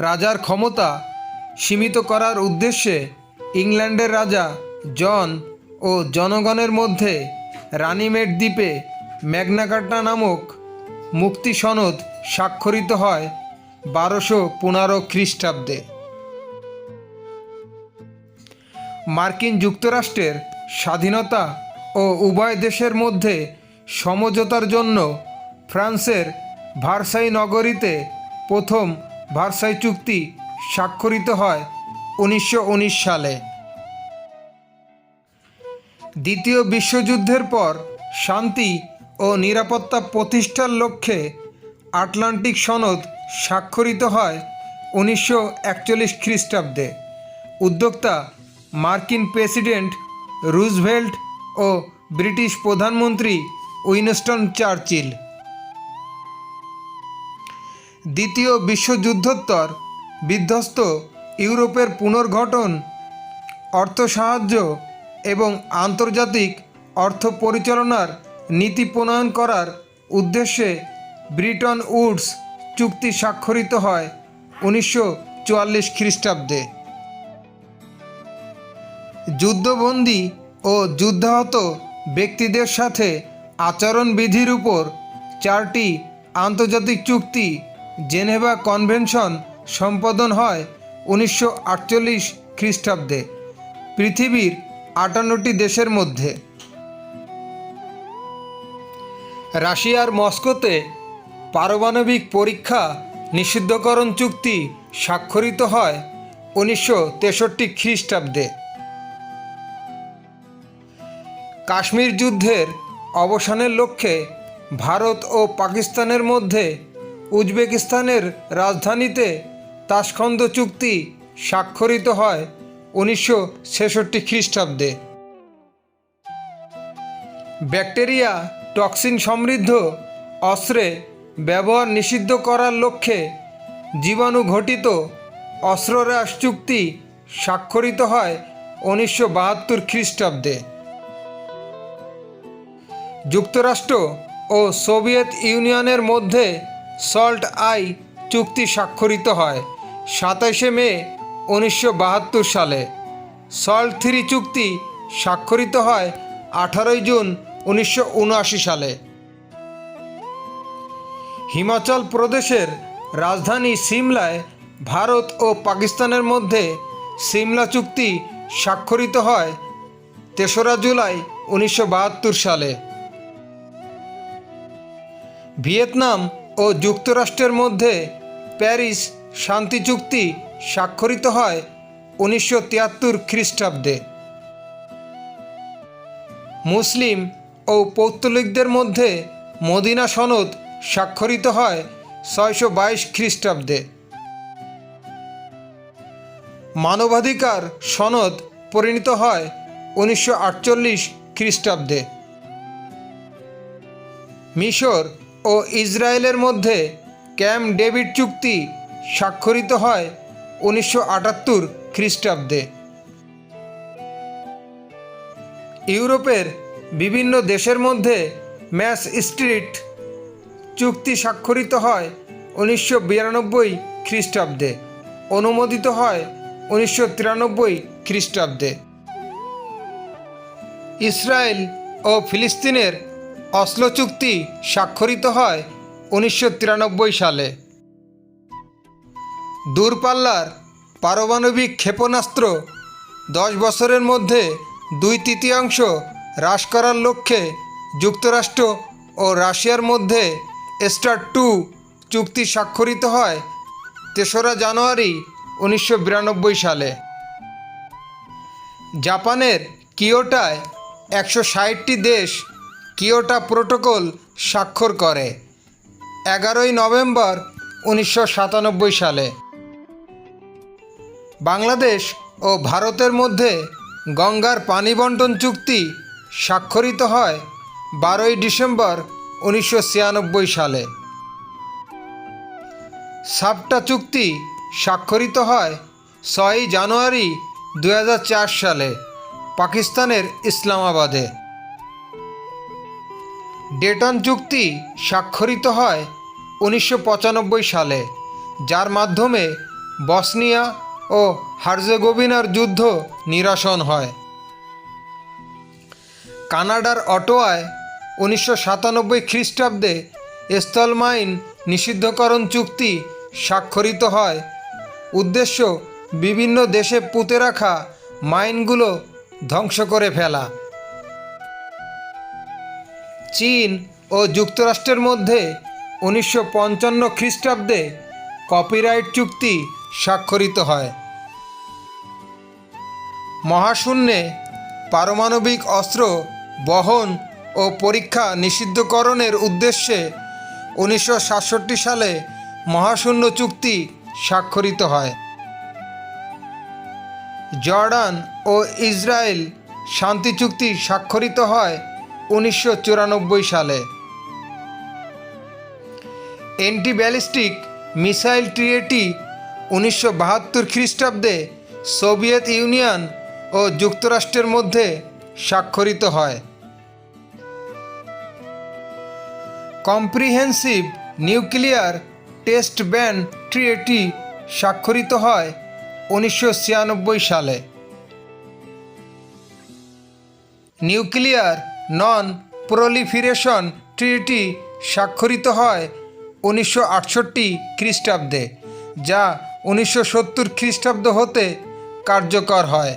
রাজার ক্ষমতা সীমিত করার উদ্দেশ্যে ইংল্যান্ডের রাজা জন ও জনগণের মধ্যে রানিমেট দ্বীপে ম্যাগনাকাটা নামক মুক্তি সনদ স্বাক্ষরিত হয় বারোশো পনেরো খ্রিস্টাব্দে। মার্কিন যুক্তরাষ্ট্রের স্বাধীনতা ও উভয় দেশের মধ্যে সমঝোতার জন্য ফ্রান্সের ভার্সাই নগরীতে প্রথম ভার্সাই চুক্তি স্বাক্ষরিত হয় উনিশশো উনিশ সালে। দ্বিতীয় বিশ্বযুদ্ধের পর শান্তি ও নিরাপত্তা প্রতিষ্ঠার লক্ষ্যে আটলান্টিক সনদ স্বাক্ষরিত হয় উনিশশো একচল্লিশ খ্রিস্টাব্দে। উদ্যোক্তা মার্কিন প্রেসিডেন্ট রুজভেল্ট ও ব্রিটিশ প্রধানমন্ত্রী উইনস্টন চার্চিল। দ্বিতীয় বিশ্বযুদ্ধোত্তর, বিধ্বস্ত ইউরোপের পুনর্গঠন অর্থ সাহায্য এবং আন্তর্জাতিক অর্থ পরিচালনার নীতি প্রণয়ন করার উদ্দেশ্যে ব্রিটন উডস চুক্তি স্বাক্ষরিত হয় উনিশশো চুয়াল্লিশ খ্রিস্টাব্দে। যুদ্ধবন্দী ও যুদ্ধাহত ব্যক্তিদের সাথে আচরণবিধির উপর চারটি আন্তর্জাতিক চুক্তি জেনেভা কনভেনশন সম্পাদন হয় উনিশশো আটচল্লিশ খ্রিস্টাব্দে, পৃথিবীর আটান্নটি দেশের মধ্যে। রাশিয়ার মস্কোতে পারমাণবিক পরীক্ষা নিষিদ্ধকরণ চুক্তি স্বাক্ষরিত হয় উনিশশো তেষট্টি খ্রিস্টাব্দে। কাশ্মীর যুদ্ধের অবসানের লক্ষ্যে ভারত ও পাকিস্তানের মধ্যে উজবেকিস্তানের রাজধানীতে তাসখন্দ চুক্তি স্বাক্ষরিত হয় উনিশশো ছেষট্টি খ্রিস্টাব্দে। ব্যাকটেরিয়া, টক্সিন সমৃদ্ধ অস্ত্রে ব্যবহার নিষিদ্ধ করার লক্ষ্যে জীবাণু ঘটিত অস্ত্রহ্রাস চুক্তি স্বাক্ষরিত হয় উনিশশো বাহাত্তর খ্রিস্টাব্দে। যুক্তরাষ্ট্র ও সোভিয়েত ইউনিয়নের মধ্যে সল্ট আই চুক্তি স্বাক্ষরিত হয় সাতাশে মে উনিশশো বাহাত্তর সালে। সল্ট থ্রি চুক্তি স্বাক্ষরিত হয় আঠারোই জুন উনিশশো উনআশি সালে। হিমাচল প্রদেশের রাজধানী সিমলায় ভারত ও পাকিস্তানের মধ্যে সিমলা চুক্তি স্বাক্ষরিত হয় তেসরা জুলাই উনিশশো বাহাত্তর সালে। ভিয়েতনাম ও যুক্তরাষ্ট্রের মধ্যে প্যারিস শান্তি চুক্তি স্বাক্ষরিত হয় উনিশশো তিয়াত্তর খ্রিস্টাব্দে। মুসলিম ও পৌত্তলিকদের মধ্যে মদিনা সনদ স্বাক্ষরিত হয় ছয়শো বাইশ খ্রিস্টাব্দে। মানবাধিকার সনদ পরিণত হয় উনিশশো আটচল্লিশ খ্রিস্টাব্দে। মিশর ও ইসরায়েলের মধ্যে ক্যাম্প ডেভিড চুক্তি স্বাক্ষরিত হয় উনিশশো আটাত্তর খ্রিস্টাব্দে। ইউরোপের বিভিন্ন দেশের মধ্যে ম্যাস স্ট্রিট চুক্তি স্বাক্ষরিত হয় উনিশশো বিরানব্বই খ্রিস্টাব্দে, অনুমোদিত হয় উনিশশো তিরানব্বই খ্রিস্টাব্দে। ইসরায়েল ও ফিলিস্তিনের অসলো চুক্তি স্বাক্ষরিত হয় উনিশশো তিরানব্বই সালে। দূরপাল্লার পারমাণবিক ক্ষেপণাস্ত্র দশ বছরের মধ্যে দুই তৃতীয়াংশ হ্রাস করার লক্ষ্যে যুক্তরাষ্ট্র ও রাশিয়ার মধ্যে স্টার টু চুক্তি স্বাক্ষরিত হয় তেসরা জানুয়ারি উনিশশো বিরানব্বই সালে। জাপানের কিয়োটায় একশো দেশ কিয়োটা প্রোটোকল স্বাক্ষর করে এগারোই নভেম্বর উনিশশো সাতানব্বই সালে। বাংলাদেশ ও ভারতের মধ্যে গঙ্গার পানি বন্টন চুক্তি স্বাক্ষরিত হয় বারোই ডিসেম্বর উনিশশো ছিয়ানব্বই সালে। সাপটা চুক্তি স্বাক্ষরিত হয় ছয়ই জানুয়ারি দু হাজার চার সালে পাকিস্তানের ইসলামাবাদে। ডেটন চুক্তি স্বাক্ষরিত হয় উনিশশো পঁচানব্বই সালে, যার মাধ্যমে বসনিয়া ও হার্জেগোভিনার যুদ্ধ নিরসন হয়। কানাডার অটোয়ায় উনিশশো সাতানব্বই খ্রিস্টাব্দে স্থলমাইন নিষিদ্ধকরণ চুক্তি স্বাক্ষরিত হয়। উদ্দেশ্য বিভিন্ন দেশে পুঁতে রাখা মাইনগুলো ধ্বংস করে ফেলা। চীন ও যুক্তরাষ্ট্রের মধ্যে উনিশশো পঞ্চান্ন খ্রিস্টাব্দে কপিরাইট চুক্তি স্বাক্ষরিত হয়। মহাশূন্যে পারমাণবিক অস্ত্র বহন ও পরীক্ষা নিষিদ্ধকরণের উদ্দেশ্যে উনিশশো সাতষট্টি সালে মহাশূন্য চুক্তি স্বাক্ষরিত হয়। জর্ডান ও ইসরায়েল শান্তি চুক্তি স্বাক্ষরিত হয় উনিশশো চুরানব্বই সালে। অ্যান্টি ব্যালিস্টিক মিসাইল ট্রিয়েটি উনিশশো বাহাত্তর খ্রিস্টাব্দে সোভিয়েত ইউনিয়ন ও যুক্তরাষ্ট্রের মধ্যে স্বাক্ষরিত হয়। Comprehensive nuclear test ban treaty স্বাক্ষরিত হয় উনিশশো ছিয়ানব্বই সালে। নিউক্লিয়ার নন প্রলিফিরেশন ট্রিটি স্বাক্ষরিত হয় উনিশশো আটষট্টি খ্রিস্টাব্দে, যা উনিশশো সত্তর খ্রিস্টাব্দ হতে কার্যকর হয়।